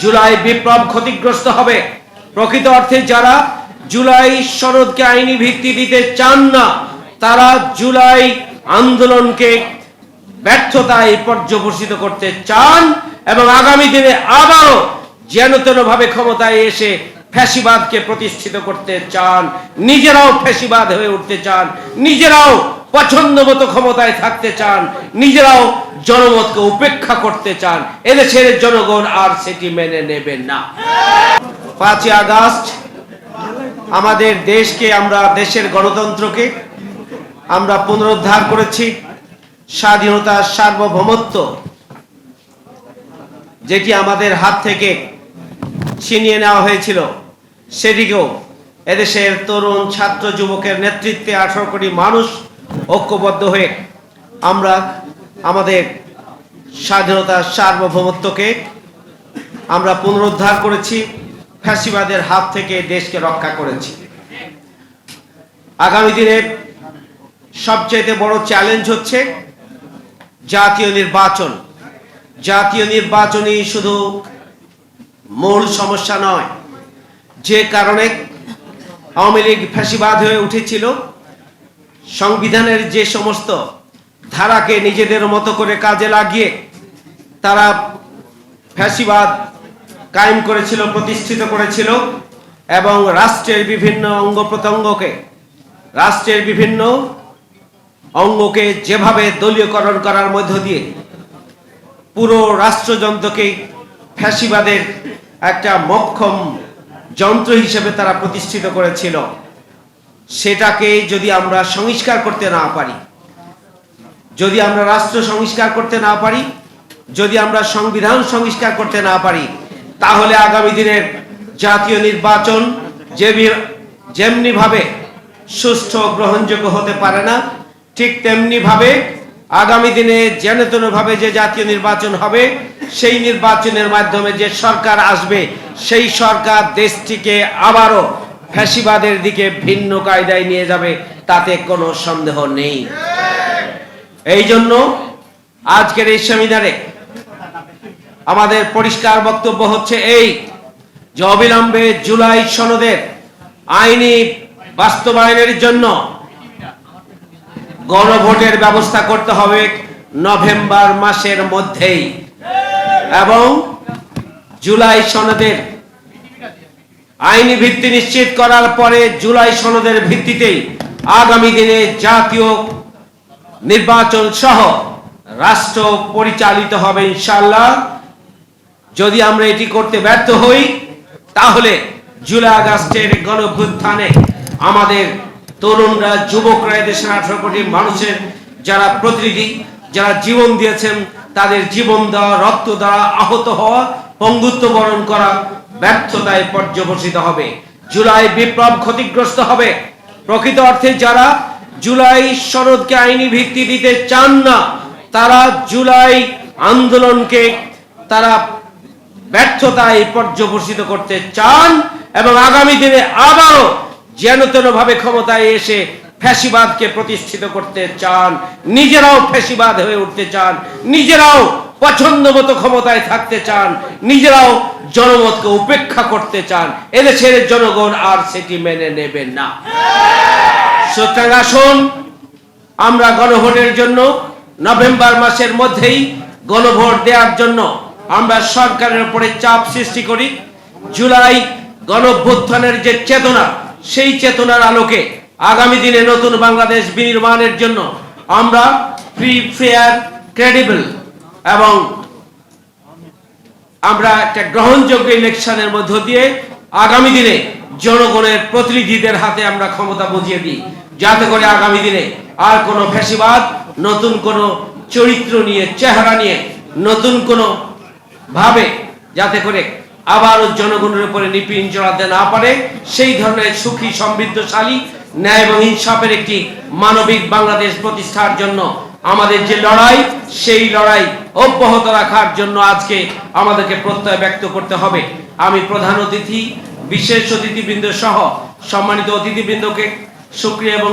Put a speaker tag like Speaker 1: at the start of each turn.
Speaker 1: জুলাই বিপ্লব ক্ষতিগ্রস্ত হবে। প্রকৃত অর্থে যারা জুলাই সনদকে আইনি ভিত্তি দিতে চান না, তারা জুলাই আন্দোলনকে ব্যর্থতায় পর্যবসিত করতে চান এবং আগামী দিনে আবারও যেন ভাবে ক্ষমতায় এসে ফ্যাসিবাদকে প্রতিষ্ঠিত করতে চান, নিজেরাও ফ্যাসিবাদ হয়ে উঠতে চান, নিজেরাও পছন্দ মতো ক্ষমতায় থাকতে চান, নিজেরাও জনমতকে উপেক্ষা করতে চান, এদেশের জনগণ আর সেটি মেনে নেবেন না। পাঁচই আগস্ট, আমাদের দেশকে আমরা, দেশের গণতন্ত্রকে আমরা পুনরুদ্ধার করেছি। স্বাধীনতার সার্বভৌমত্ব, যেটি আমাদের হাত থেকে ছিনিয়ে নেওয়া হয়েছিল, সেটিকেও এদেশের তরুণ ছাত্র যুবকের নেতৃত্বে আঠারো কোটি মানুষ ঐক্যবদ্ধ হয়ে আমরা আমাদের স্বাধীনতার সার্বভৌমত্বকে আমরা পুনরুদ্ধার করেছি, ফ্যাসিবাদের হাত থেকে দেশকে রক্ষা করেছি। আগামী দিনে সবচেয়ে বড় চ্যালেঞ্জ হচ্ছে জাতীয় নির্বাচন। জাতীয় নির্বাচনই শুধু মূল সমস্যা নয়, যে কারণে আওয়ামী লীগ ফ্যাসিবাদ হয়ে উঠেছিল, সংবিধানের যে সমস্ত ধারাকে নিজেদের মতো করে কাজে লাগিয়ে তারা ফ্যাসিবাদ কায়েম করেছিল, প্রতিষ্ঠিত করেছিল এবং রাষ্ট্রের বিভিন্ন অঙ্গ প্রত্যঙ্গকে, রাষ্ট্রের বিভিন্ন অঙ্গকে যেভাবে দলীয়করণ করার মধ্য দিয়ে পুরো রাষ্ট্রযন্ত্রকে ফ্যাসিবাদের একটা মক্ষম যন্ত্র হিসেবে তারা প্রতিষ্ঠিত করেছিল, সেটাকে যদি আমরা সংস্কার করতে না পারি যদি আমরা রাষ্ট্র সংস্কার করতে না পারি, যদি আমরা সংবিধান সংস্কার করতে না পারি, তাহলে আগামী দিনের জাতীয় নির্বাচন যেমনি ভাবে সুষ্ঠু গ্রহণযোগ্য হতে পারে না, ঠিক তেমনি ভাবে আগামী দিনে যেন ভাবে যে জাতীয় নির্বাচন হবে, সেই নির্বাচনের মাধ্যমে যে সরকার আসবে, সেই সরকার দেশটিকে আবারও ফ্যাসিবাদের দিকে ভিন্ন কায়দায় নিয়ে যাবে, তাতে কোনো সন্দেহ নেই। এই জন্য আজকের এই সেমিনারে আমাদের পরিষ্কার বক্তব্য হচ্ছে এই যে অবিলম্বে জুলাই সনদের আইনি বাস্তবায়নের জন্য গণভোটের ব্যবস্থা করতে হবে নভেম্বর মাসের মধ্যেই। এবং জুলাই সনদের আইনি ভিত্তি নিশ্চিত করার পরে জুলাই সনদের ভিত্তিতেই আগামী দিনে জাতীয় নির্বাচন সহ রাষ্ট্র পরিচালিত হবে ইনশাল্লাহ যদি আমরা এটি করতে ব্যর্থ হই, তাহলে জুলাই আগস্টের গণভ্যুত্থানে আমাদের তরুণরা, যুবকরা দেশের আঠারো কোটি মানুষের যারা প্রতিনিধি, যারা জীবন দিয়েছেন, তাদের জীবন দেওয়া, রক্ত দেওয়া, আহত হওয়া, পঙ্গুত্ব বরণ করা ব্যর্থতায় পর্যবসিত হবে। জুলাই বিপ্লব ক্ষতিগ্রস্ত হবে। প্রকৃত অর্থে যারা জুলাই সনদকে আইনি ভিত্তি দিতে চান না। তারা জুলাই আন্দোলনকে তারা ব্যর্থতায় পর্যবসিত করতে চান এবং আগামী দিনে আবারও যেন ভাবে ক্ষমতায় এসে ফ্যাসিবাদকে প্রতিষ্ঠিত করতে চান, নিজেরাও ফ্যাসিবাদ হয়ে উঠতে চান, নিজেরাও পছন্দ মতো ক্ষমতায় থাকতে চান, নিজেরাও জনমতকে উপেক্ষা করতে চান, এদেশের জনগণ আর সেটি মেনে নেবেন না। সুতরাং আসুন, আমরা গণভোটের জন্য নভেম্বর মাসের মধ্যেই গণভোট দেওয়ার জন্য আমরা সরকারের উপরে চাপ সৃষ্টি করি। জুলাই গণভ্যুত্থানের যে চেতনা, সেই চেতনার আলোকে আগামী দিনে নতুন বাংলাদেশ বিনির্মাণের জন্য আমরা ফ্রি ফেয়ার ক্রেডিবল এবং আমরা একটা গ্রহণযোগ্য ইলেকশনের মধ্য দিয়ে আগামী দিনে জনগণের প্রতিনিধিদের হাতে আমরা ক্ষমতা বুঝিয়ে দিই। যাতে করে আগামী দিনে আর কোনো ফ্যাসিবাদ, নতুন কোনো চরিত্র নিয়ে, চেহারা নিয়ে, নতুন কোনো ভাবে যাতে করে আবারও জনগণের উপরে নিপিন চড়াতে না পারে, সেই ধরনের সুখী, সমৃদ্ধশালী, ন্যায় এবং ইনসাফের একটি মানবিক বাংলাদেশ প্রতিষ্ঠার জন্য আমাদের যে লড়াই, সেই লড়াই অব্যাহত রাখার জন্য আজকে আমাদেরকে প্রত্যয় ব্যক্ত করতে হবে। আমি প্রধান অতিথি বিশেষ অতিথিবৃন্দ সহ সম্মানিত অতিথিবৃন্দকে সুক্রিয়া এবং